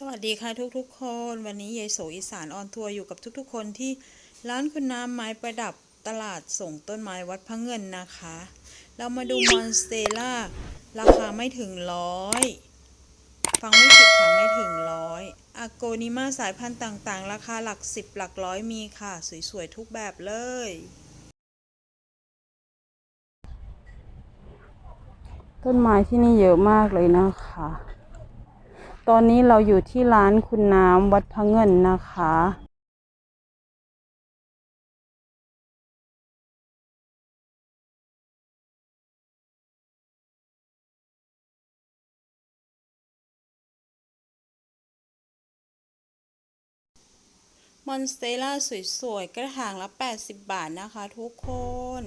สวัสดีค่ะทุกๆ คน วันนี้ยายโสอีสานออนทัวร์อยู่กับทุกๆ คนที่ร้านคุณน้ำไม้ประดับตลาดส่งต้นไม้วัดพระเงินนะคะ เรามาดูมอนสเตล่าราคาไม่ถึงร้อยฟังไม่ผิดค่ะไม่ถึงร้อยอาโกนิมาสายพันธุ์ต่างๆ ราคาหลักสิบหลักร้อยมีค่ะ สวยๆ ทุกแบบเลยต้นไม้ที่นี่เยอะมากเลยนะคะ ตอนนี้เราอยู่ที่ร้านคุณน้ำวัดพระเงินนะคะมอนสเตล่าสวยๆ กระถางละ 80 บาทนะคะทุกคน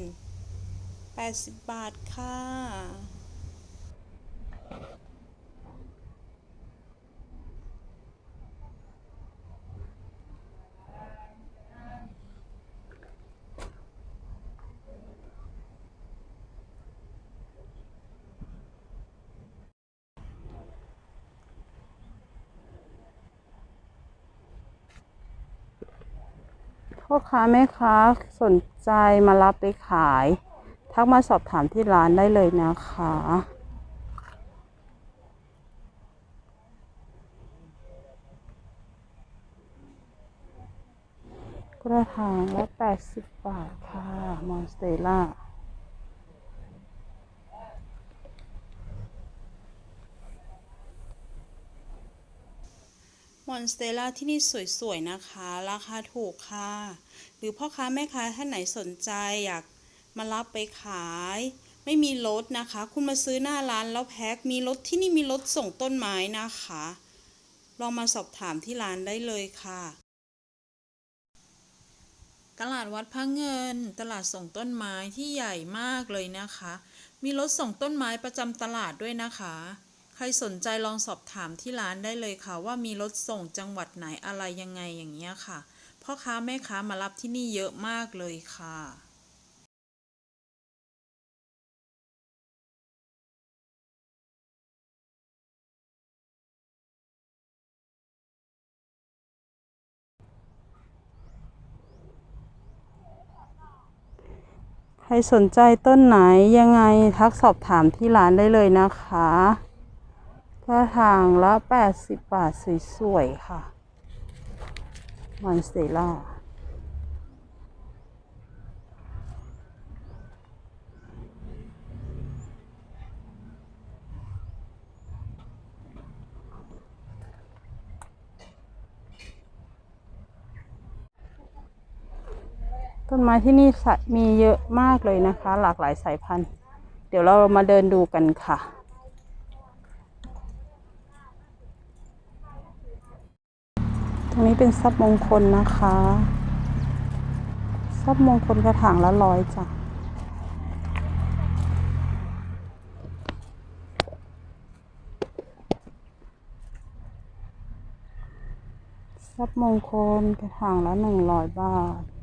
80 บาทค่ะ พ่อค้าแม่ค้าสนใจมารับไปขาย ทักมาสอบถามที่ร้านได้เลยนะคะ กระถางละ80 บาทค่ะ มอนสเตล่า มอนสเตล่าที่นี่สวยๆนะคะ ราคาถูกค่ะ หรือพ่อค้าแม่ค้าท่านไหนสนใจอยากมารับไปขาย ไม่มีรถนะคะ คุณมาซื้อหน้าร้านแล้วแพ็คมีรถที่นี่มีรถส่งต้นไม้นะคะ ลองมาสอบถามที่ร้านได้เลยค่ะตลาดวัดพระเงิน ตลาดส่งต้นไม้ที่ใหญ่มากเลยนะคะ มีรถส่งต้นไม้ประจำตลาดด้วยนะคะ ครสนใจลองสอบถามที่ร้านได้เลยค่ะ ว่ามีรถส่งจังหวัดไหนอะไรยังไงอย่างเงี้ยค่ะ พ่อค้าแม่ค้ามารับที่นี่เยอะมากเลยค่ะใครสนใจต้นไหนยังไงทักสอบถามที่ร้านได้เลยนะคะ กระถางละ 80 บาท สวยๆค่ะ มอนสเตล่าต้นไม้ที่นี่มีเยอะมากเลยนะคะ หลากหลายสายพันธุ์ เดี๋ยวเรามาเดินดูกันค่ะ ต รงนี้เป็นทรัพย์มงคลนะคะ ทรัพย์มงคลกระถางละร้อยจ้ะทรัพย์มงคลกระถางละหนึ่งร้อยบาท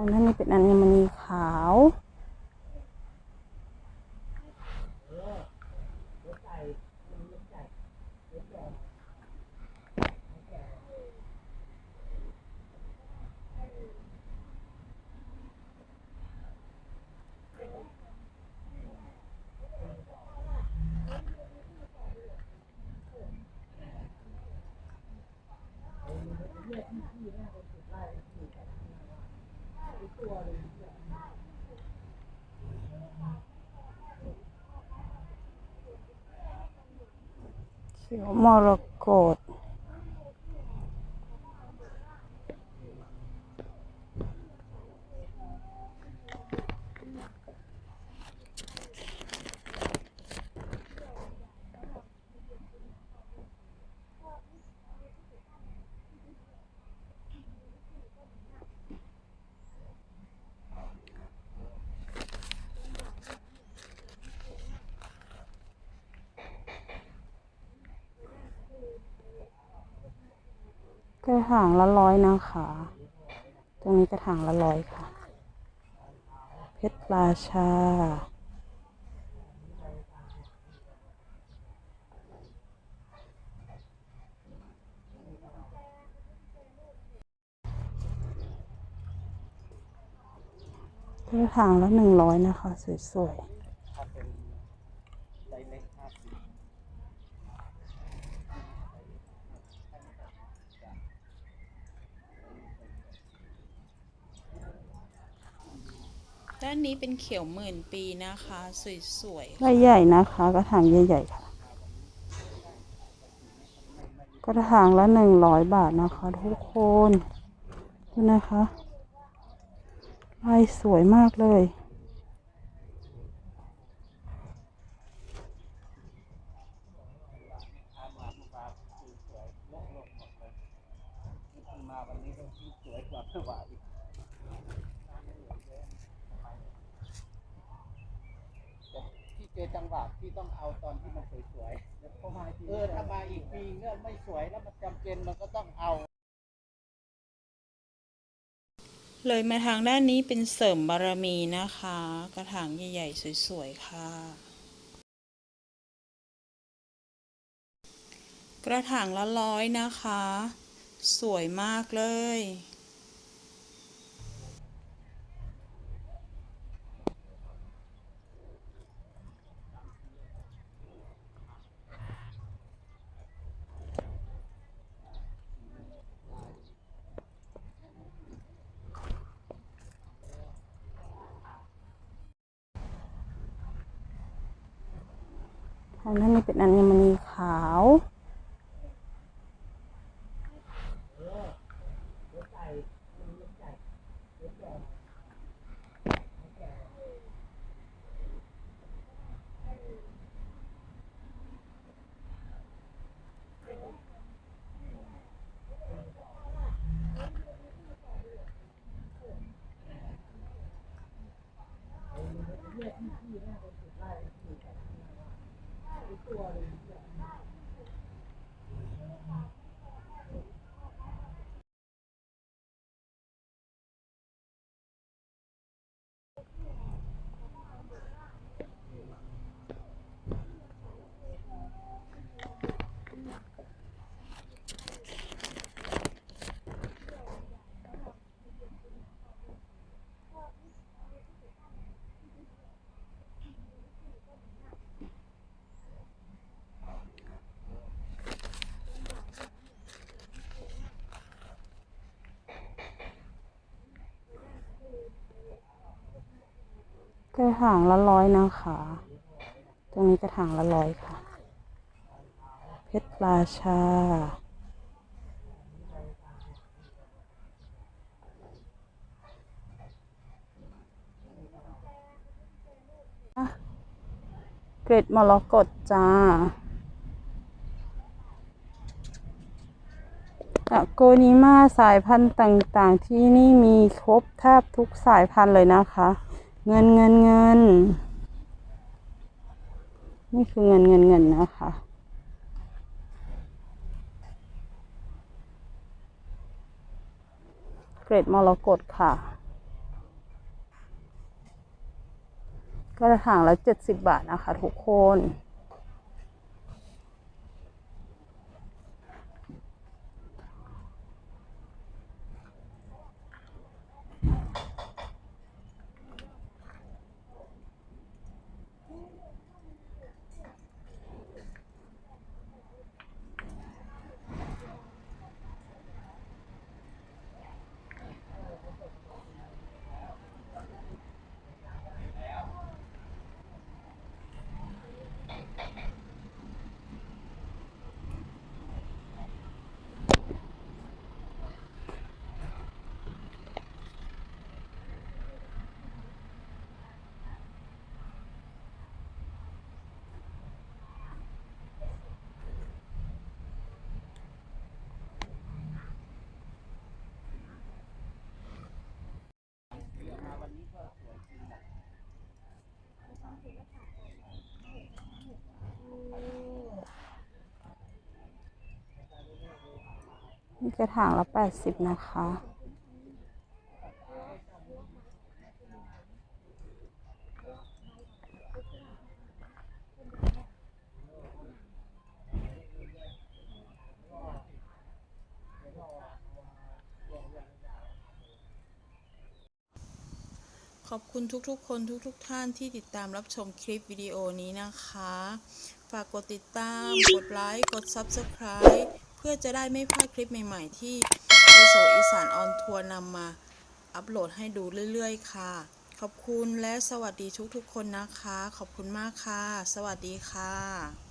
างด้านนี้เป็นอัญมณีขาวเขี ยวมร กระถางละร้อยนะคะ ตรงนี้กระถางละร้อยค่ะ เพชรราชา กระถางละหนึ่งร้อยนะคะ สวยๆ ถ้าเป็นไดเล็กห้าสิบ ด้านนี้เป็นเขียวหมื่นปีนะคะ สวยๆใบใหญ่นะคะกระถางใหญ่ๆค่ะ กระถางละหนึ่งร้อยบาทนะคะ ทุกคนดูนะคะลายสวยมากเลยมาวันนี้ก็ยิ่งสวยกว่าเมื่อวานอีกแต่ที่เจอจังหวะที่ต้องเอาตอนที่มันสวยๆแล้วพอมาอีกเออถ้ามาอีกปีเนี่ยไม่สวยแล้วมันจำเป็นมันก็ต้องเอาเลยมาทางด้านนี้เป็นเสริมบารมีนะคะ กระถางใหญ่ๆสวยๆค่ะ กระถางละร้อยนะคะ สวยมากเลย ทางด้านนี้เป็นอัญมณีขาว กระถางละร้อยนะคะ ตรงนี้กระถางละร้อยค่ะ เพชรราชา เกรดมรกตจ้าอะโกนิมาสายพันธุ์ต่างๆ ที่นี่มีครบแทบทุกสายพันธุ์เลยนะคะ เงินเงินเงิน นี่คือเงินเงินเงินนะคะ เกรดมรกตค่ะ กระถางละเจ็ดสิบบาทนะคะทุกคน กระถางละแปดสิบนะคะ ขอบคุณทุกๆ คนทุกๆ ท่านที่ติดตามรับชมคลิปวิดีโอนี้นะคะ ฝากกดติดตาม กดไลค์ กด Subscribe เพื่อจะได้ไม่พลาดคลิปใหม่ ๆ ที่ไอโซอีสานออนทัวร์นำมาอัปโหลดให้ดูเรื่อย ๆ ค่ะ ขอบคุณและสวัสดีทุกๆคนนะคะ ขอบคุณมากค่ะ สวัสดีค่ะ